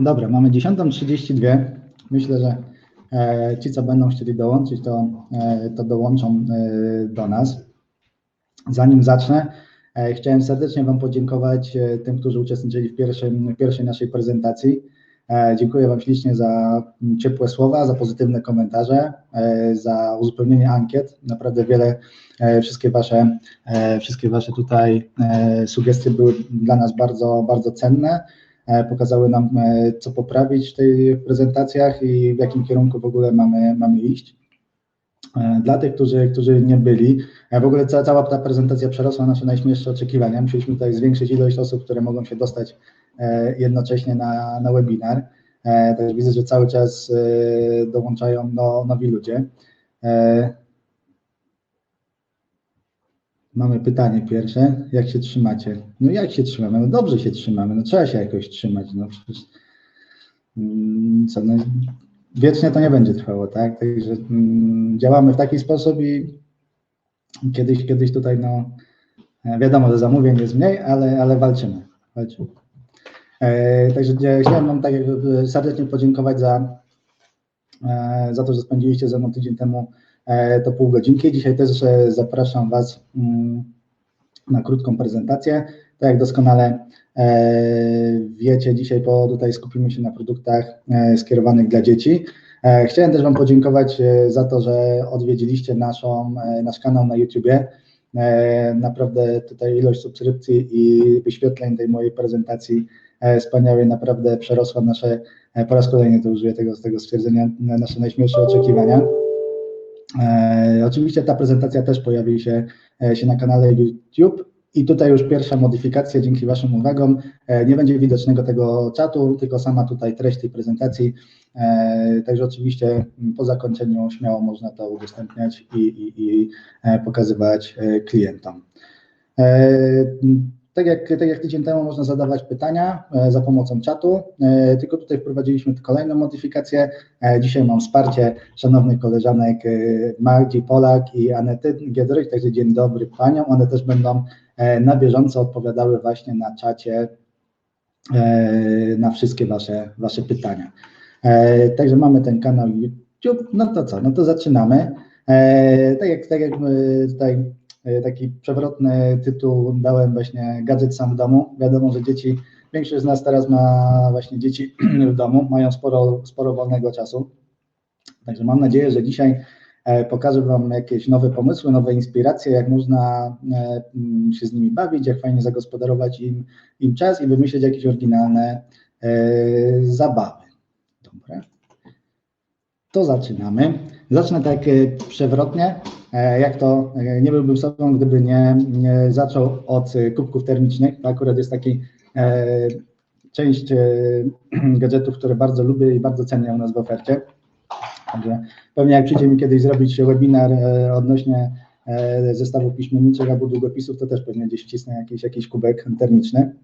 Dobra, mamy 10.32. Myślę, że e, ci, co będą chcieli dołączyć, to, e, to dołączą e, do nas. Zanim zacznę, chciałem serdecznie Wam podziękować tym, którzy uczestniczyli w, pierwszym, w pierwszej naszej prezentacji. Dziękuję Wam ślicznie za ciepłe słowa, za pozytywne komentarze, za uzupełnienie ankiet. Naprawdę wiele, wszystkie Wasze, wszystkie wasze tutaj sugestie były dla nas bardzo, bardzo cenne. E, Pokazały nam, e, co poprawić w tych prezentacjach i w jakim kierunku w ogóle mamy, mamy iść. E, Dla tych, którzy, którzy nie byli, w ogóle cała, cała ta prezentacja przerosła nasze najśmielsze oczekiwania. Musieliśmy tutaj zwiększyć ilość osób, które mogą się dostać jednocześnie na, na webinar. Także widzę, że cały czas dołączają no, nowi ludzie. Mamy pytanie pierwsze. Jak się trzymacie? No jak się trzymamy? No dobrze się trzymamy. No trzeba się jakoś trzymać. No przecież mm, co, no, wiecznie to nie będzie trwało, tak? Także mm, działamy w taki sposób i kiedyś, kiedyś tutaj, no e, wiadomo, że zamówień jest mniej, ale, ale walczymy. walczymy. E, także chciałem Wam tak serdecznie podziękować za, e, za to, że spędziliście ze mną tydzień temu to pół godzinki. Dzisiaj też e, zapraszam Was mm, na krótką prezentację. Tak jak doskonale e, wiecie, dzisiaj po, tutaj skupimy się na produktach e, skierowanych dla dzieci. E, Chciałem też Wam podziękować e, za to, że odwiedziliście naszą, e, nasz kanał na YouTubie. E, Naprawdę tutaj ilość subskrypcji i wyświetleń tej mojej prezentacji e, wspaniałej naprawdę przerosła nasze, e, po raz kolejny to użyję tego, tego stwierdzenia, nasze najśmielsze oczekiwania. E, oczywiście ta prezentacja też pojawi się, e, się na kanale YouTube i tutaj już pierwsza modyfikacja dzięki Waszym uwagom. E, nie będzie widocznego tego czatu, tylko sama tutaj treść tej prezentacji. Także oczywiście po zakończeniu śmiało można to udostępniać i, i, i pokazywać klientom. Tak jak, tak jak tydzień temu można zadawać pytania e, za pomocą czatu, e, tylko tutaj wprowadziliśmy kolejną modyfikację. E, Dzisiaj mam wsparcie szanownych koleżanek Magdi Polak i Anety Giedroyć, także dzień dobry paniom. One też będą na bieżąco odpowiadały właśnie na czacie na wszystkie wasze, wasze pytania. Także mamy ten kanał YouTube. No to co? No to zaczynamy. Tak jak, tak jak tutaj taki przewrotny tytuł dałem właśnie gadżet sam w domu. Wiadomo, że dzieci, większość z nas teraz ma właśnie dzieci w domu, mają sporo, sporo wolnego czasu. Także mam nadzieję, że dzisiaj e, pokażę Wam jakieś nowe pomysły, nowe inspiracje, jak można e, m, się z nimi bawić, jak fajnie zagospodarować im, im czas i wymyślić jakieś oryginalne e, zabawy. Dobra. To zaczynamy. Zacznę tak e, przewrotnie, e, jak to e, nie byłbym sobą, gdyby nie, nie zaczął od e, kubków termicznych. To akurat jest taki e, część e, gadżetów, które bardzo lubię i bardzo cenię u nas w ofercie. Także pewnie jak przyjdzie mi kiedyś zrobić webinar e, odnośnie e, zestawów piśmienniczych albo długopisów, to też pewnie gdzieś wcisnę jakiś, jakiś kubek termiczny.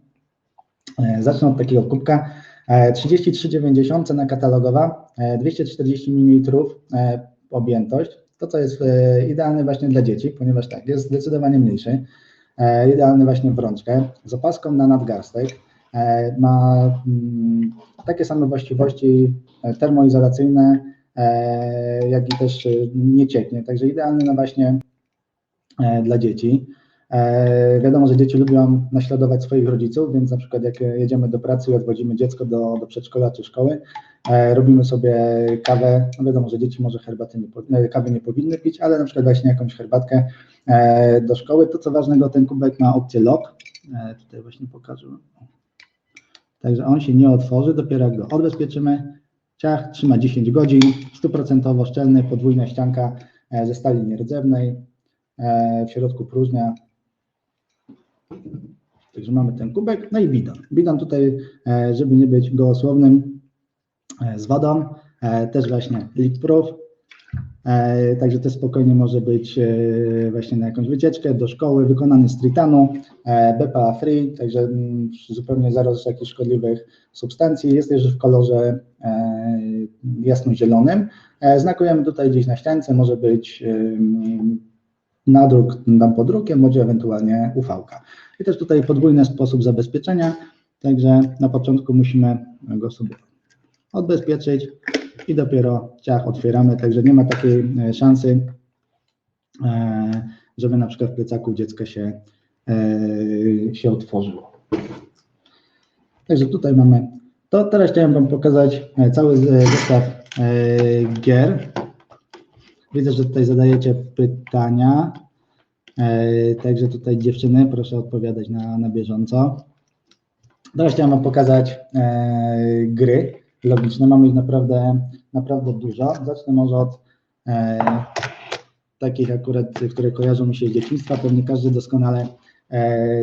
E, Zacznę od takiego kubka. E, 33,90 cena katalogowa, e, 240 ml e, objętość. To, co jest e, idealne właśnie dla dzieci, ponieważ tak, jest zdecydowanie mniejszy. E, Idealny właśnie w rączkę, z opaską na nadgarstek. E, Ma mm, takie same właściwości termoizolacyjne, jak i też nie cieknie. Także idealny na właśnie dla dzieci. E, Wiadomo, że dzieci lubią naśladować swoich rodziców, więc na przykład jak jedziemy do pracy i odwodzimy dziecko do, do przedszkola czy szkoły, e, robimy sobie kawę. No wiadomo, że dzieci może herbaty nie, e, kawy nie powinny pić, ale na przykład właśnie jakąś herbatkę do szkoły. To co ważnego, ten kubek ma opcję lock. Tutaj właśnie pokażę. Także on się nie otworzy, dopiero jak go odbezpieczymy. Ciach trzyma 10 godzin, stuprocentowo szczelny, podwójna ścianka ze stali nierdzewnej, w środku próżnia. Także mamy ten kubek, no i bidon. Bidon tutaj, e, żeby nie być gołosłownym, e, z wodą, e, też właśnie leak-proof, Także to spokojnie może być właśnie na jakąś wycieczkę do szkoły, wykonany z tritanu, BPA free, także mm, zupełnie zero jakichś szkodliwych substancji. Jest też w kolorze jasno-zielonym. Znakujemy tutaj gdzieś na ściance, może być nadruk tam pod drukiem, bądź ewentualnie UV-ka. I też tutaj podwójny sposób zabezpieczenia, także na początku musimy go sobie odbezpieczyć i dopiero ciach otwieramy, także nie ma takiej e, szansy, e, żeby na przykład w plecaku dziecka się, e, się otworzyło. Także tutaj mamy to. Teraz chciałem Wam pokazać cały zestaw gier. Widzę, że tutaj zadajecie pytania. E, Także tutaj dziewczyny, proszę odpowiadać na, na bieżąco. Teraz chciałem Wam pokazać e, gry logiczne. Mamy ich naprawdę, naprawdę dużo. Zacznę może od e, takich akurat, które kojarzą mi się z dzieciństwa. Pewnie każdy doskonale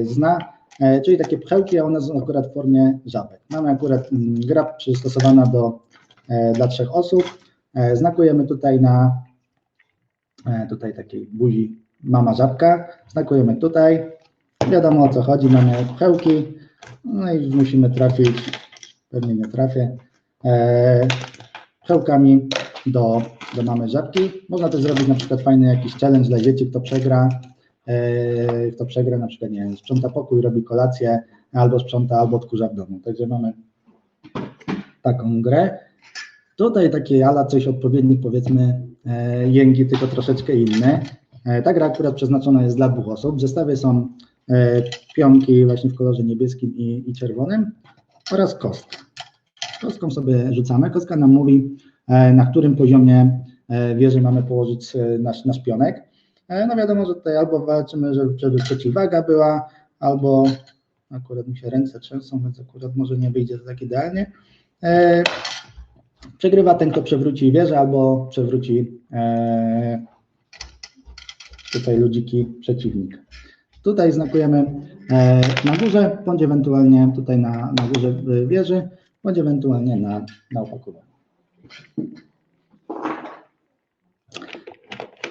zna, czyli takie pchełki, a one są akurat w formie żabek. Mamy akurat mm, gra przystosowana do, dla trzech osób. Znakujemy tutaj na tutaj takiej buzi mama żabka. Znakujemy tutaj. Wiadomo o co chodzi, mamy pchełki. No i musimy trafić, pewnie nie trafię, e, pchełkami do, do mamy żabki. Można też zrobić na przykład fajny jakiś challenge dla dzieci, kto przegra, e, kto przegra na przykład, nie wiem, sprząta pokój, robi kolację, albo sprząta, albo odkurza w domu. Także mamy taką grę. Tutaj takie ala coś odpowiednik powiedzmy e, jęki, tylko troszeczkę inne. E, Ta gra akurat przeznaczona jest dla dwóch osób. W zestawie są e, pionki właśnie w kolorze niebieskim i, i czerwonym oraz kostka. Kostką sobie rzucamy. Kostka nam mówi, na którym poziomie wieży mamy położyć nasz, nasz pionek. No wiadomo, że tutaj albo walczymy, żeby przeciwwaga była, albo akurat mi się ręce trzęsą, więc akurat może nie wyjdzie to tak idealnie. Przegrywa ten, kto przewróci wieżę albo przewróci e, tutaj ludziki przeciwnika. Tutaj znakujemy e, na górze, bądź ewentualnie tutaj na, na górze wieży, bądź ewentualnie na, na opakowaniu.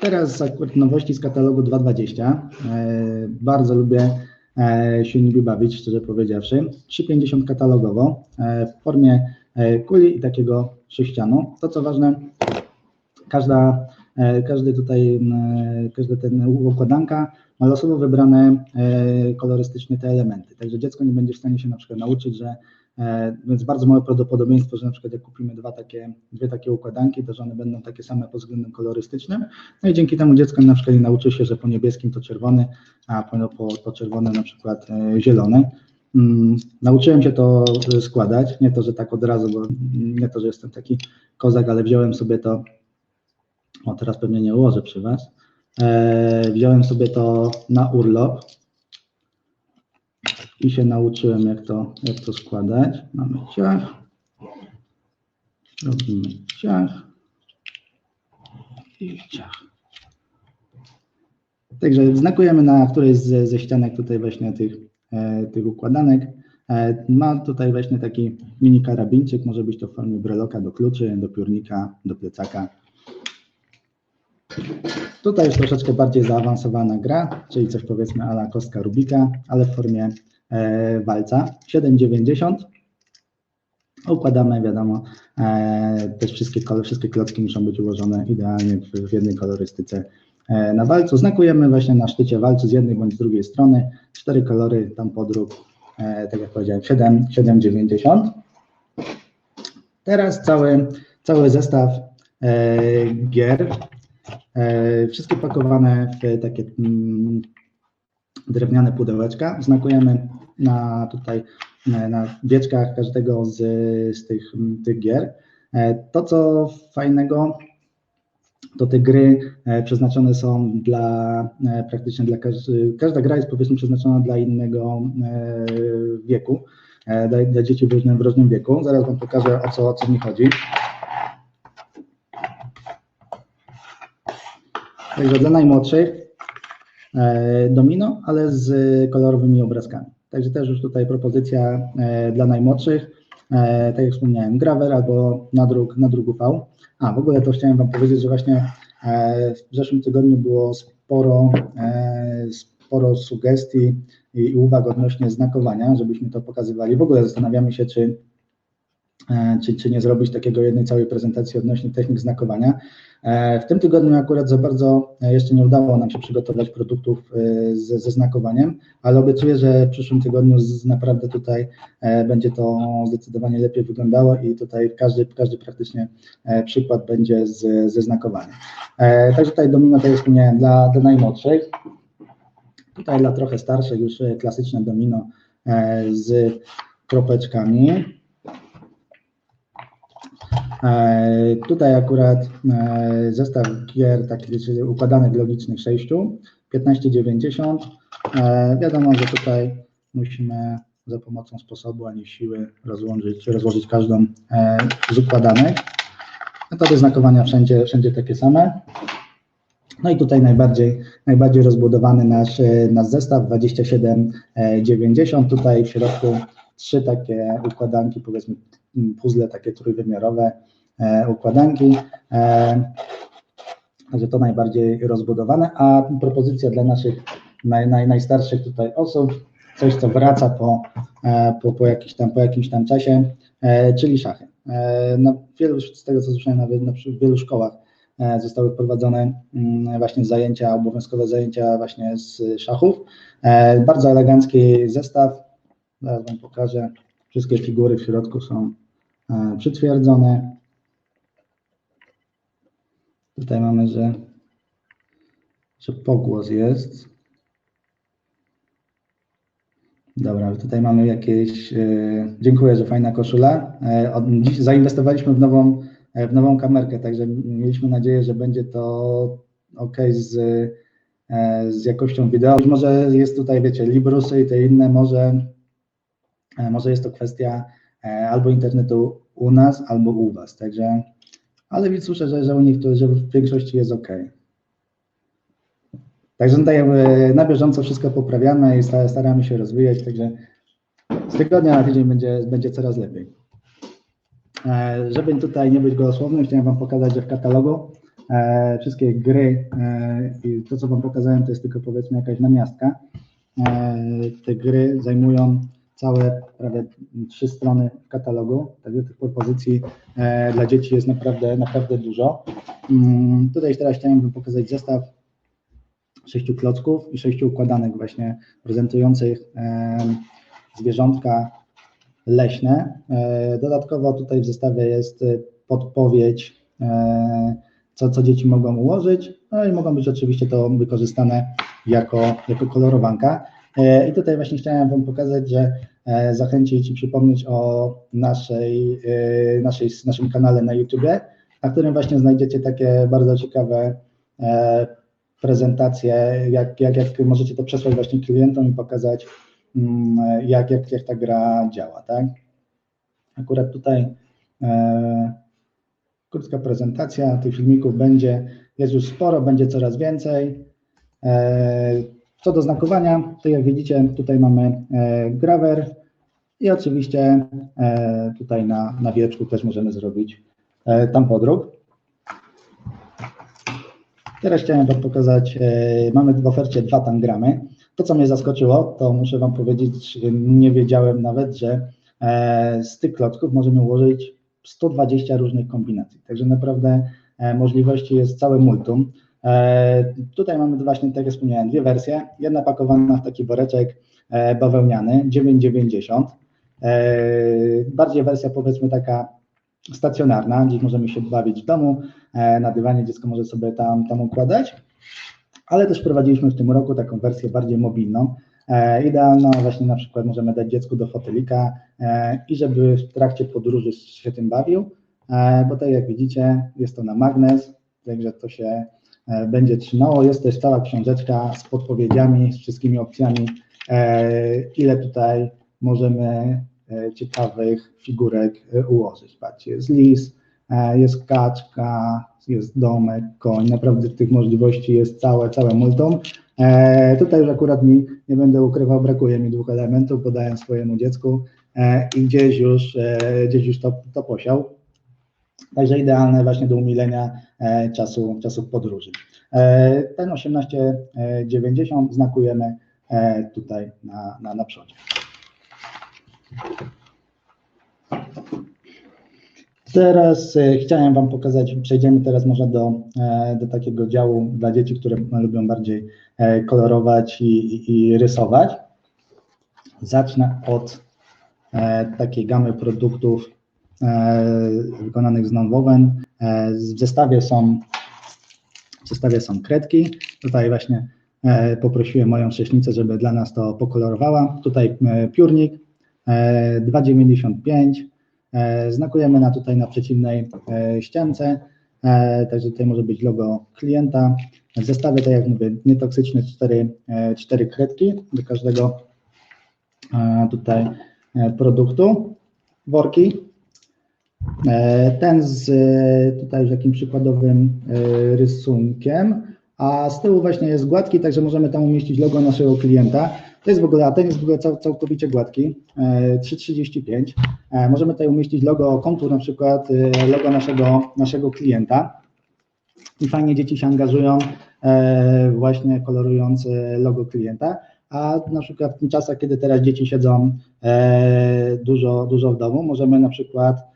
Teraz akurat nowości z katalogu 220. E, bardzo lubię e, się nimi bawić, szczerze powiedziawszy. 3,50 katalogowo e, w formie e, kuli i takiego sześcianu. To co ważne, każda, e, każdy tutaj, e, każda ten układanka ma losowo wybrane e, kolorystycznie te elementy. Także dziecko nie będzie w stanie się na przykład nauczyć, że więc bardzo małe prawdopodobieństwo, że na przykład jak kupimy dwa takie, dwie takie układanki, to że one będą takie same pod względem kolorystycznym. No i dzięki temu dziecko na przykład nie nauczy się, że po niebieskim to czerwony, a po, po, po czerwonym na przykład zielony. Mm, Nauczyłem się to e, składać, nie to, że tak od razu, bo nie to, że jestem taki kozak, ale wziąłem sobie to, o teraz pewnie nie ułożę przy Was, e, wziąłem sobie to na urlop i się nauczyłem, jak to, jak to składać. Mamy ciach, robimy ciach i ciach. Także znakujemy na którejś ze, ze ścianek tutaj właśnie tych, tych układanek. E, ma tutaj właśnie taki mini karabinczyk, może być to w formie breloka do kluczy, do piórnika, do plecaka. Tutaj już troszeczkę bardziej zaawansowana gra, czyli coś powiedzmy ala kostka Rubika, ale w formie e, walca. 7,90. Układamy, wiadomo, e, też wszystkie, wszystkie klocki muszą być ułożone idealnie w, w jednej kolorystyce e, na walcu. Znakujemy właśnie na szczycie walcu z jednej bądź z drugiej strony. Cztery kolory, tam podrób, e, tak jak powiedziałem, 7, 7,90. Teraz cały, cały zestaw e, gier. E, wszystkie pakowane w takie mm, drewniane pudełeczka. Znakujemy na tutaj e, na wieczkach każdego z, z tych, tych gier. E, To, co fajnego, to te gry e, przeznaczone są dla e, praktycznie dla każdy, każda gra jest powiedzmy przeznaczona dla innego e, wieku, dla, dla dzieci w różnym, w różnym wieku. Zaraz Wam pokażę o co, o co mi chodzi. Także dla najmłodszych domino, ale z kolorowymi obrazkami. Także też już tutaj propozycja dla najmłodszych. E, tak jak wspomniałem, grawer albo nadruk, nadruk UV. A w ogóle to chciałem Wam powiedzieć, że właśnie e, w zeszłym tygodniu było sporo, e, sporo sugestii i uwag odnośnie znakowania, żebyśmy to pokazywali. W ogóle zastanawiamy się, czy czy, czy nie zrobić takiego jednej całej prezentacji odnośnie technik znakowania. E, w tym tygodniu akurat za bardzo jeszcze nie udało nam się przygotować produktów ze, ze znakowaniem, ale obiecuję, że w przyszłym tygodniu z, naprawdę tutaj będzie to zdecydowanie lepiej wyglądało i tutaj każdy, każdy praktycznie przykład będzie z, ze znakowaniem. Także tutaj domino to jest nie dla, dla najmłodszych. Tutaj dla trochę starszych już klasyczne domino z kropeczkami. E, tutaj akurat e, zestaw gier takich układanych logicznych 6, 15,90. E, wiadomo, że tutaj musimy za pomocą sposobu, a nie siły rozłożyć, rozłożyć każdą z układanek. Metody znakowania wszędzie, wszędzie takie same. No i tutaj najbardziej, najbardziej rozbudowany nasz, nasz zestaw 2790. Tutaj w środku trzy takie układanki, powiedzmy puzzle takie trójwymiarowe e, układanki. E, także to najbardziej rozbudowane, a propozycja dla naszych naj, naj, najstarszych tutaj osób, coś co wraca po, e, po, po, jakiś tam, po jakimś tam czasie, czyli szachy. Na wielu, z tego co słyszałem, nawet na w wielu szkołach zostały wprowadzone mm, właśnie zajęcia, obowiązkowe zajęcia właśnie z szachów. Bardzo elegancki zestaw, zaraz Wam pokażę, wszystkie figury w środku są przytwierdzone. Tutaj mamy, że, że pogłos jest. Dobra, tutaj mamy jakieś. E, dziękuję, że fajna koszula. E, dziś zainwestowaliśmy w nową, w nową kamerkę, także mieliśmy nadzieję, że będzie to ok z, z jakością wideo. Być może jest tutaj, wiecie, Librusy i te inne, może, może jest to kwestia E, albo internetu u nas, albo u Was. Także, ale słyszę, że, że u niektórych, że w większości jest ok. Także tutaj na bieżąco wszystko poprawiamy i staramy się rozwijać, także z tygodnia na tydzień będzie, będzie coraz lepiej. E, żeby tutaj nie być gołosłownym, chciałem Wam pokazać, że w katalogu e, wszystkie gry i to, co Wam pokazałem, to jest tylko powiedzmy jakaś namiastka. Te gry zajmują całe prawie trzy strony katalogu, także tych propozycji e, dla dzieci jest naprawdę, naprawdę dużo. Mm, tutaj teraz chciałem pokazać zestaw sześciu klocków i sześciu układanek właśnie prezentujących e, zwierzątka leśne. E, dodatkowo tutaj w zestawie jest podpowiedź, co, co dzieci mogą ułożyć, no i mogą być oczywiście to wykorzystane jako, jako kolorowanka. E, I tutaj właśnie chciałem Wam pokazać, że e, zachęcić i przypomnieć o naszej, e, naszej, naszym kanale na YouTube, na którym właśnie znajdziecie takie bardzo ciekawe prezentacje, jak, jak, jak możecie to przesłać właśnie klientom i pokazać, mm, jak, jak, jak ta gra działa, tak? Akurat tutaj krótka prezentacja tych filmików będzie, jest już sporo, będzie coraz więcej. Co do znakowania, to jak widzicie, tutaj mamy e, grawer i oczywiście e, tutaj na, na wieczku też możemy zrobić e, tam podróg. Teraz chciałem Wam pokazać, mamy w ofercie dwa tangramy. To, co mnie zaskoczyło, to muszę Wam powiedzieć, nie wiedziałem nawet, że z tych klocków możemy ułożyć 120 różnych kombinacji. Także naprawdę możliwości jest całe multum. E, tutaj mamy właśnie, tak jak wspomniałem, dwie wersje. Jedna pakowana w taki woreczek e, bawełniany 9,90. E, bardziej wersja powiedzmy taka stacjonarna, gdzie możemy się bawić w domu, na dywanie dziecko może sobie tam, tam układać, ale też prowadziliśmy w tym roku taką wersję bardziej mobilną, idealną właśnie na przykład możemy dać dziecku do fotelika i żeby w trakcie podróży się tym bawił, bo tak jak widzicie jest to na magnes, także to się będzie trzymało. Jest też cała książeczka z podpowiedziami, z wszystkimi opcjami, e, ile tutaj możemy e, ciekawych figurek ułożyć. Patrzcie, jest lis, jest kaczka, jest domek, koń, naprawdę tych możliwości jest całe, całe multum. Tutaj już akurat mi, nie będę ukrywał, brakuje mi dwóch elementów, podaję swojemu dziecku i gdzieś już, gdzieś już to, to posiał. Także idealne właśnie do umilenia e, czasu, czasu podróży. E, ten 1890 znakujemy e, tutaj na, na, na przodzie. Teraz chciałem Wam pokazać, przejdziemy teraz może do, do takiego działu dla dzieci, które lubią bardziej kolorować i, i, i rysować. Zacznę od takiej gamy produktów wykonanych z nonwoven. E, w zestawie są w zestawie są kredki. Tutaj właśnie e, poprosiłem moją szczęśnicę, żeby dla nas to pokolorowała. Tutaj e, piórnik e, 2,95. E, Znakujemy na tutaj na przeciwnej e, ściance, e, także tutaj może być logo klienta. W zestawie, tak jak mówię, nietoksyczne cztery, e, cztery kredki do każdego e, tutaj e, produktu, worki. E, Ten z e, tutaj z takim przykładowym e, rysunkiem, a z tyłu właśnie jest gładki, także możemy tam umieścić logo naszego klienta. To jest w ogóle, a ten jest w ogóle cał, całkowicie gładki, e, 3,35. E, Możemy tutaj umieścić logo kontur, na przykład logo naszego, naszego klienta. I fajnie dzieci się angażują właśnie kolorując logo klienta. A na przykład w czasach, kiedy teraz dzieci siedzą dużo, dużo w domu, możemy na przykład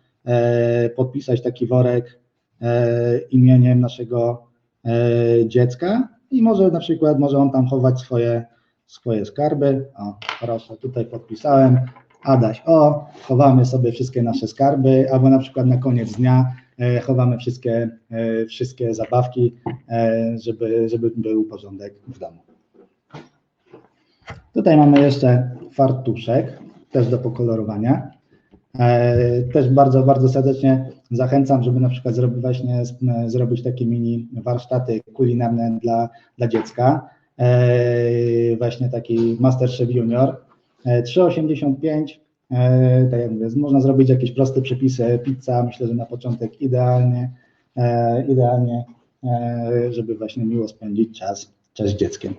podpisać taki worek e, imieniem naszego e, dziecka i może na przykład może on tam chować swoje, swoje skarby. O, proszę, tutaj podpisałem. Adaś, o, chowamy sobie wszystkie nasze skarby, albo na przykład na koniec dnia e, chowamy wszystkie, e, wszystkie zabawki, e, żeby, żeby był porządek w domu. Tutaj mamy jeszcze fartuszek, też do pokolorowania. E, Też bardzo, bardzo serdecznie zachęcam, żeby na przykład zrobić właśnie e, zrobić takie mini warsztaty kulinarne dla, dla dziecka. E, Właśnie taki Masterchef Junior. E, 3,85. e, Tak jak mówię, można zrobić jakieś proste przepisy. Pizza, myślę, że na początek idealnie, idealnie, żeby właśnie miło spędzić czas, czas z dzieckiem.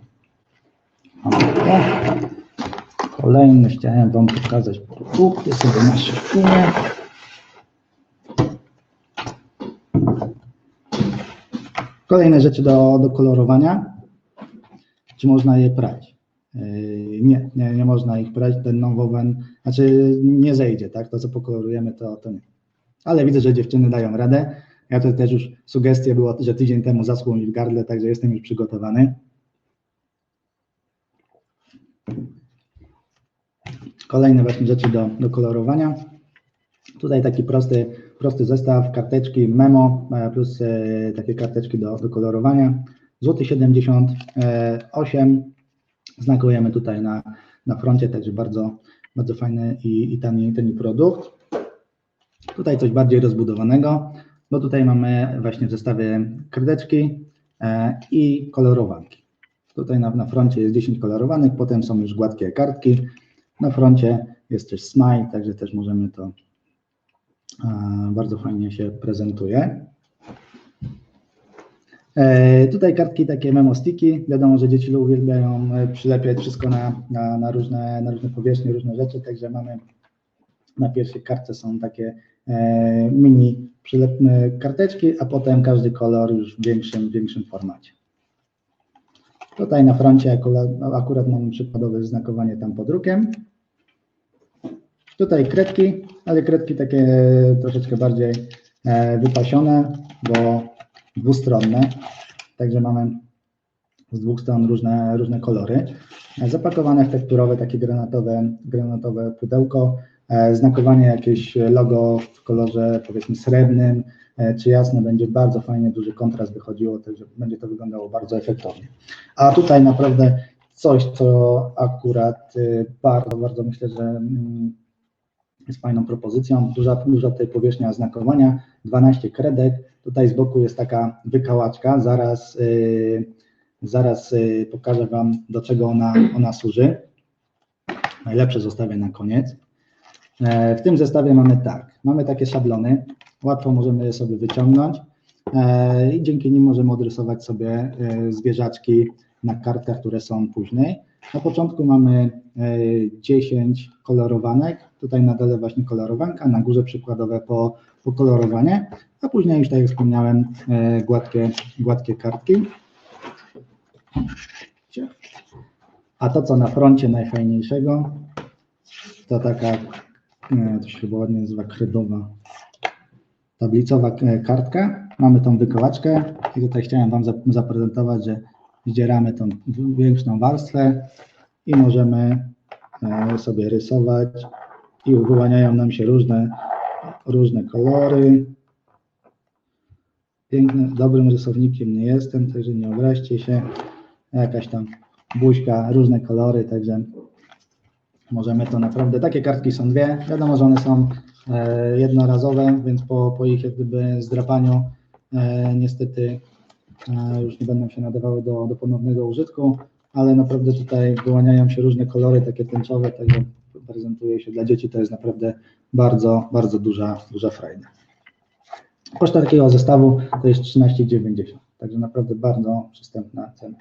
Kolejny chciałem Wam pokazać produkty sobie na szykuję. Kolejne rzeczy do, do kolorowania. Czy można je prać? Yy, Nie, nie, nie można ich prać. Ten nowowen, znaczy nie zejdzie, tak? To co pokolorujemy, to, to nie. Ale widzę, że dziewczyny dają radę. Ja to też już sugestia było, że tydzień temu zaschło mi w gardle, także jestem już przygotowany. Kolejne właśnie rzeczy do, do kolorowania. Tutaj taki prosty, prosty zestaw, karteczki memo e, plus e, takie karteczki do, do kolorowania. Złoty 78 znakujemy tutaj na, na froncie, także bardzo, bardzo fajny i, i tani, tani produkt. Tutaj coś bardziej rozbudowanego, bo tutaj mamy właśnie w zestawie kredeczki e, i kolorowanki. Tutaj na, na froncie jest 10 kolorowanych, potem są już gładkie kartki. Na froncie jest też smile, także też możemy to e, bardzo fajnie się prezentuje. E, Tutaj kartki takie memo sticky. Wiadomo, że dzieci uwielbiają e, przylepiać wszystko na, na, na, różne, na różne powierzchnie, różne rzeczy, także mamy na pierwszej kartce są takie mini przylepne karteczki, a potem każdy kolor już w większym, większym formacie. Tutaj na froncie akurat, akurat mamy przykładowe znakowanie tam podrukiem. Tutaj kredki, ale kredki takie troszeczkę bardziej e, wypasione, bo dwustronne. Także mamy z dwóch stron różne, różne kolory. E, Zapakowane w tekturowe, takie granatowe, granatowe pudełko. E, Znakowanie jakieś logo w kolorze powiedzmy srebrnym e, czy jasne będzie bardzo fajnie, duży kontrast wychodziło, także będzie to wyglądało bardzo efektownie. A tutaj naprawdę coś, co akurat y, bardzo, bardzo myślę, że mm, jest fajną propozycją. Duża, duża tutaj powierzchnia znakowania, 12 kredek. Tutaj z boku jest taka wykałaczka. Zaraz, zaraz pokażę Wam, do czego ona, ona służy. Najlepsze zostawię na koniec. E, W tym zestawie mamy tak, mamy takie szablony, łatwo możemy je sobie wyciągnąć e, i dzięki nim możemy odrysować sobie e, zwierzaczki na kartkach, które są później. Na początku mamy e, 10 kolorowanek, tutaj na dole właśnie kolorowanka, na górze przykładowe po, pokolorowanie, a później już tak jak wspomniałem gładkie, gładkie kartki. A to co na froncie najfajniejszego, to taka, to się chyba ładnie nazywa kredowa. tablicowa e, kartka. Mamy tą wykołaczkę i tutaj chciałem Wam zap- zaprezentować, że zdzieramy tą większą warstwę i możemy e, sobie rysować i wyłaniają nam się różne, różne kolory. Piękny, dobrym rysownikiem nie jestem, także nie obraźcie się. Jakaś tam buźka, różne kolory, także możemy to naprawdę, takie kartki są dwie, wiadomo, że one są e, jednorazowe, więc po, po ich jak gdyby zdrapaniu e, niestety e, już nie będą się nadawały do, do ponownego użytku, ale naprawdę tutaj wyłaniają się różne kolory, takie tęczowe, także prezentuje się dla dzieci, to jest naprawdę bardzo, bardzo duża, duża frajda. Koszt takiego zestawu to jest 13,90, także naprawdę bardzo przystępna cena.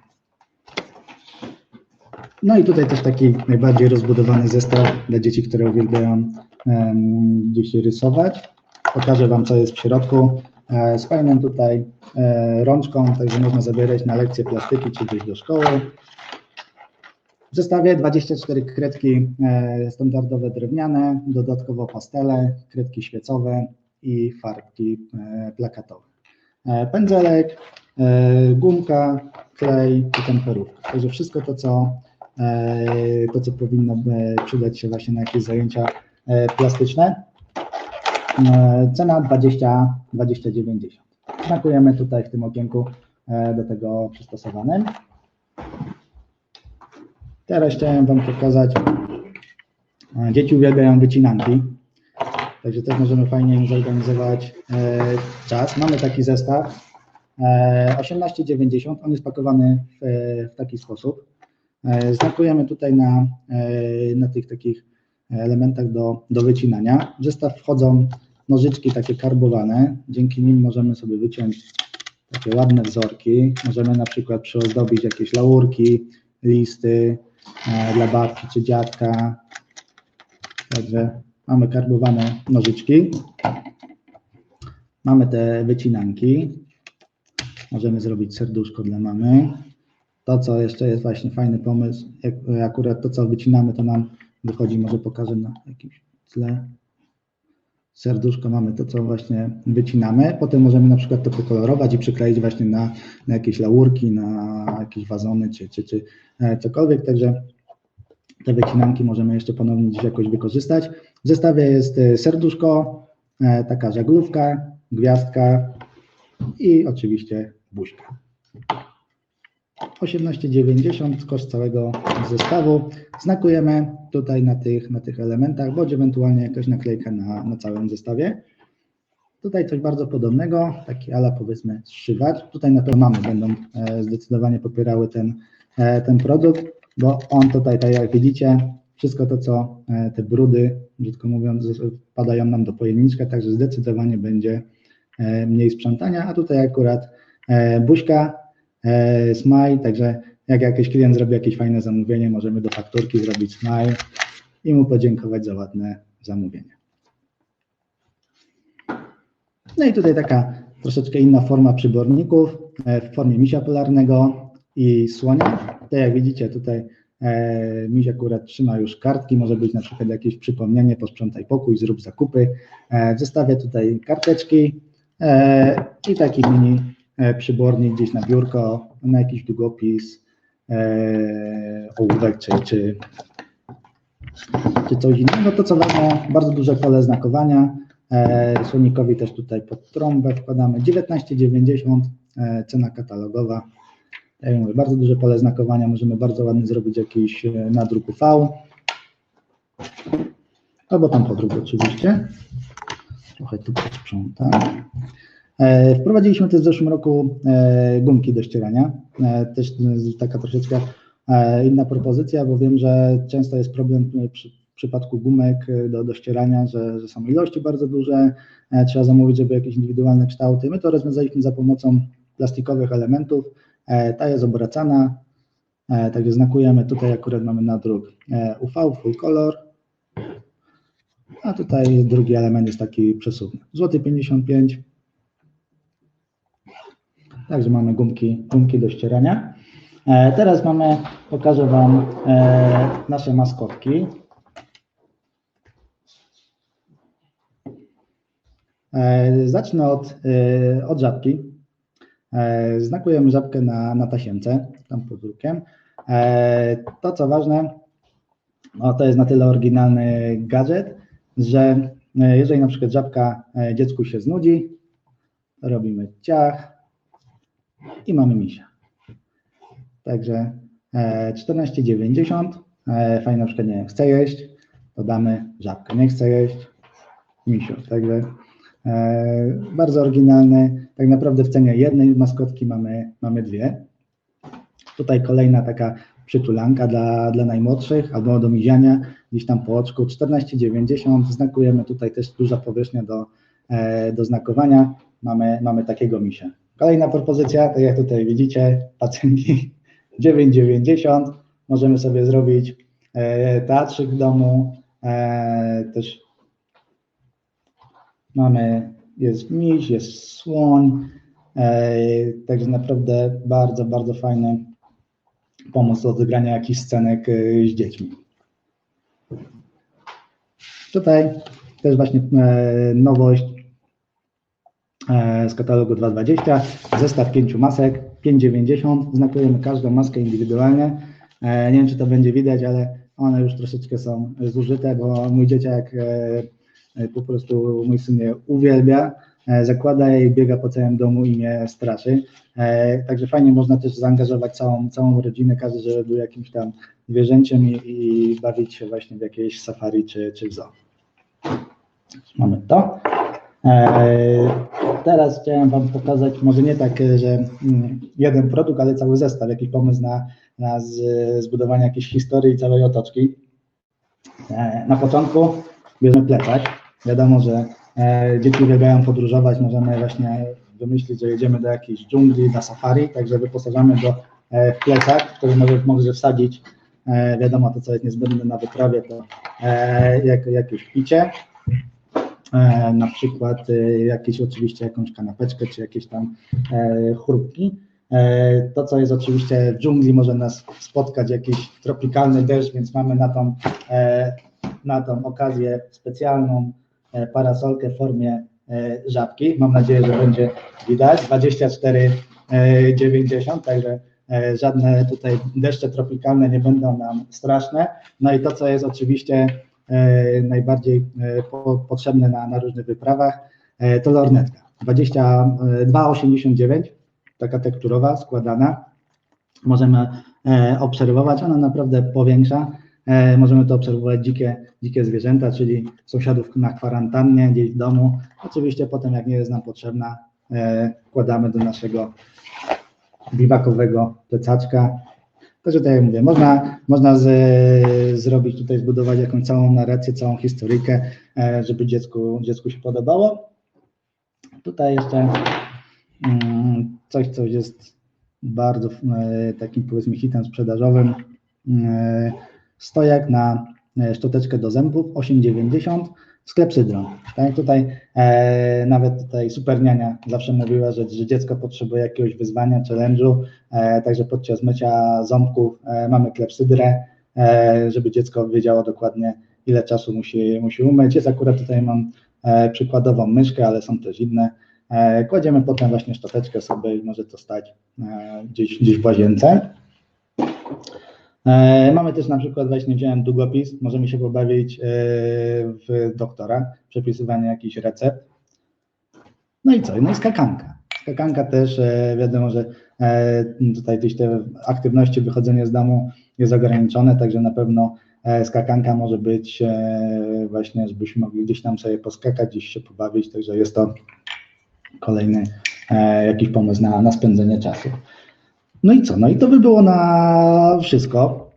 No i tutaj też taki najbardziej rozbudowany zestaw dla dzieci, które uwielbiają em, gdzieś rysować. Pokażę Wam, co jest w środku. E, z fajną tutaj e, rączką, także można zabierać na lekcje plastyki czy gdzieś do szkoły. W zestawie 24 kredki e, standardowe drewniane, dodatkowo pastele, kredki świecowe i farbki plakatowe. Pędzelek, gumka, klej i temperówka. Także wszystko to, co, to, co powinno e, przydać się właśnie na jakieś zajęcia e, plastyczne. E, Cena 20 20,90. Znakujemy tutaj w tym okienku e, do tego przystosowanym. Teraz chciałem Wam pokazać. e, Dzieci uwielbiają wycinanki, także też możemy fajnie im zorganizować e, czas. Mamy taki zestaw e, 18,90. On jest pakowany w taki sposób. E, Znakujemy tutaj na, e, na tych takich elementach do, do wycinania. W zestaw wchodzą nożyczki takie karbowane. Dzięki nim możemy sobie wyciąć takie ładne wzorki. Możemy na przykład przyozdobić jakieś laurki, listy e, dla babci czy dziadka. Także mamy karbowane nożyczki. Mamy te wycinanki. Możemy zrobić serduszko dla mamy. To, co jeszcze jest właśnie fajny pomysł, jak, akurat to, co wycinamy, to nam wychodzi, może pokażę na jakimś tle. Serduszko mamy to, co właśnie wycinamy. Potem możemy na przykład to pokolorować i przykleić właśnie na, na jakieś laurki, na jakieś wazony czy, czy, czy e, cokolwiek. Także te wycinanki możemy jeszcze ponownie jakoś wykorzystać. W zestawie jest e, serduszko, e, taka żaglówka, gwiazdka i oczywiście buźka. 18,90 koszt całego zestawu. Znakujemy tutaj na tych, na tych elementach, bądź ewentualnie jakaś naklejka na, na całym zestawie. Tutaj coś bardzo podobnego, taki ala powiedzmy zszywacz. Tutaj na pewno mamy będą e, zdecydowanie popierały ten, e, ten produkt, bo on tutaj, tak jak widzicie, wszystko to, co e, te brudy, brzydko mówiąc, wpadają nam do pojemniczka, także zdecydowanie będzie mniej sprzątania, a tutaj akurat buźka, smile, także jak jakiś klient zrobi jakieś fajne zamówienie, możemy do fakturki zrobić smile i mu podziękować za ładne zamówienie. No i tutaj taka troszeczkę inna forma przyborników e, w formie misia polarnego i słonia. Tak jak widzicie tutaj e, miś akurat trzyma już kartki, może być na przykład jakieś przypomnienie, posprzątaj pokój, zrób zakupy. E, w zestawie tutaj karteczki e, i taki mini e, przybornik gdzieś na biurko, na jakiś długopis, e, ołówek czy, czy, czy coś innego. To co ważne, bardzo duże pole znakowania. E, Słonikowi też tutaj pod trąbę wkładamy 19,90 e, cena katalogowa. Ja mówię, bardzo duże pole znakowania, możemy bardzo ładnie zrobić jakiś e, nadruk UV. Albo tam podruk oczywiście. Trochę tu posprzątam. E, Wprowadziliśmy też w zeszłym roku e, gumki do ścierania. E, Też taka troszeczkę inna propozycja, bo wiem, że często jest problem przy w przypadku gumek do, do ścierania, że, że są ilości bardzo duże, trzeba zamówić, żeby jakieś indywidualne kształty. My to rozwiązaliśmy za pomocą plastikowych elementów. Ta jest obracana, także znakujemy tutaj akurat mamy nadruk UV, full color, a tutaj drugi element jest taki przesuwny. Złoty 55. Także mamy gumki, gumki do ścierania. E, Teraz mamy, pokażę Wam e, nasze maskotki. E, zacznę od, od żabki. Znakujemy żabkę na, na tasiemce, tam pod drukiem. To co ważne, no to jest na tyle oryginalny gadżet, że jeżeli na przykład żabka dziecku się znudzi, robimy ciach i mamy misia. Także 14,90. Fajnie na nie chce jeść, to damy żabkę. Nie chce jeść, misiu. Także E, bardzo oryginalny. Tak naprawdę w cenie jednej maskotki mamy, mamy dwie. Tutaj kolejna taka przytulanka dla, dla najmłodszych albo do miziania, gdzieś tam po oczku 14,90. Znakujemy tutaj też duża powierzchnia do, e, do znakowania. Mamy, mamy takiego misia. Kolejna propozycja, tak jak tutaj widzicie, pacjenki 9,90. Możemy sobie zrobić e, teatrzyk w domu, też Mamy, jest miś, jest słoń, e, także naprawdę bardzo, bardzo fajny pomysł do odegrania jakichś scenek e, z dziećmi. Tutaj też właśnie e, nowość z katalogu 220, zestaw pięciu masek, 5,90, znakujemy każdą maskę indywidualnie. Nie wiem, czy to będzie widać, ale one już troszeczkę są zużyte, bo mój dzieciak E, po prostu mój syn je uwielbia, e, zakłada je i biega po całym domu i mnie straszy. E, także fajnie można też zaangażować całą, całą rodzinę, każdy, żeby był jakimś tam zwierzęciem i, i bawić się właśnie w jakieś safari czy, czy w zoo. Mamy to. Teraz chciałem Wam pokazać, może nie tak, że mm, jeden produkt, ale cały zestaw, jakiś pomysł na, na zbudowanie jakiejś historii całej otoczki. Na początku bierzemy plecak. Wiadomo, że e, dzieci uwielbiają podróżować, możemy właśnie wymyślić, że jedziemy do jakiejś dżungli, na safari, także wyposażamy go e, w plecak, który może, może wsadzić, e, wiadomo, to co jest niezbędne na wyprawie, to jak, jakieś picie, na przykład jakieś oczywiście jakąś kanapeczkę, czy jakieś tam chrupki. To, co jest oczywiście w dżungli, może nas spotkać jakiś tropikalny deszcz, więc mamy na tą, na tą okazję specjalną E, parasolkę w formie e, żabki. Mam nadzieję, że będzie widać. 24,90, także e, żadne tutaj deszcze tropikalne nie będą nam straszne. No i to, co jest oczywiście najbardziej potrzebne na, na różnych wyprawach, to lornetka. 22,89, taka tekturowa, składana. Możemy obserwować, ona naprawdę powiększa E, możemy to obserwować dzikie, dzikie zwierzęta, czyli sąsiadów na kwarantannie, gdzieś w domu. Oczywiście potem, jak nie jest nam potrzebna, e, wkładamy do naszego biwakowego plecaczka. Także tak jak mówię, można, można z, zrobić tutaj, zbudować jakąś całą narrację, całą historykę, e, żeby dziecku, dziecku się podobało. Tutaj jeszcze mm, coś, co jest bardzo takim powiedzmy hitem sprzedażowym stojak na e, szczoteczkę do zębów 8,90 sklep Sydron. Tak, tutaj e, nawet tutaj superniania zawsze mówiła, że, że dziecko potrzebuje jakiegoś wyzwania, challenge'u, e, także podczas mycia ząbków e, mamy klepsydrę, e, żeby dziecko wiedziało dokładnie ile czasu musi, musi umyć. Jest akurat tutaj mam e, przykładową myszkę, ale są też inne. Kładziemy potem właśnie szczoteczkę sobie może to stać gdzieś, gdzieś w łazience. E, mamy też na przykład, właśnie wziąłem długopis, możemy się pobawić e, w doktora, przepisywanie jakichś recept. No i co? No i skakanka. Skakanka też, e, wiadomo, że tutaj gdzieś te aktywności, wychodzenie z domu jest ograniczone, także na pewno skakanka może być właśnie, żebyśmy mogli gdzieś tam sobie poskakać, gdzieś się pobawić, także jest to kolejny jakiś pomysł na, na spędzenie czasu. No i co? No i to by było na wszystko.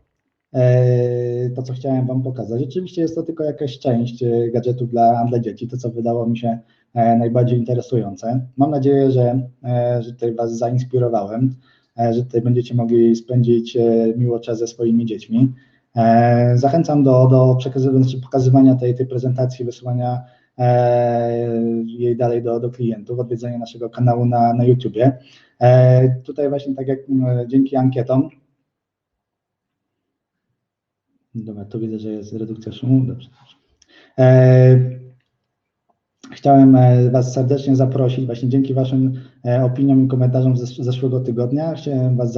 E, to, co chciałem Wam pokazać. Oczywiście jest to tylko jakaś część e, gadżetów dla, dla dzieci, to co wydało mi się e, najbardziej interesujące. Mam nadzieję, że, że tutaj Was zainspirowałem, że tutaj będziecie mogli spędzić miło czas ze swoimi dziećmi. Zachęcam do, do przekazywania, czy pokazywania tej, tej prezentacji, wysyłania jej dalej do, do klientów, odwiedzenia naszego kanału na, na YouTubie. E, tutaj właśnie tak jak dzięki ankietom, dobra, tu widzę, że jest redukcja szumu, dobrze. E, chciałem e, Was serdecznie zaprosić, właśnie dzięki Waszym e, opiniom i komentarzom z zeszłego tygodnia, chciałem Was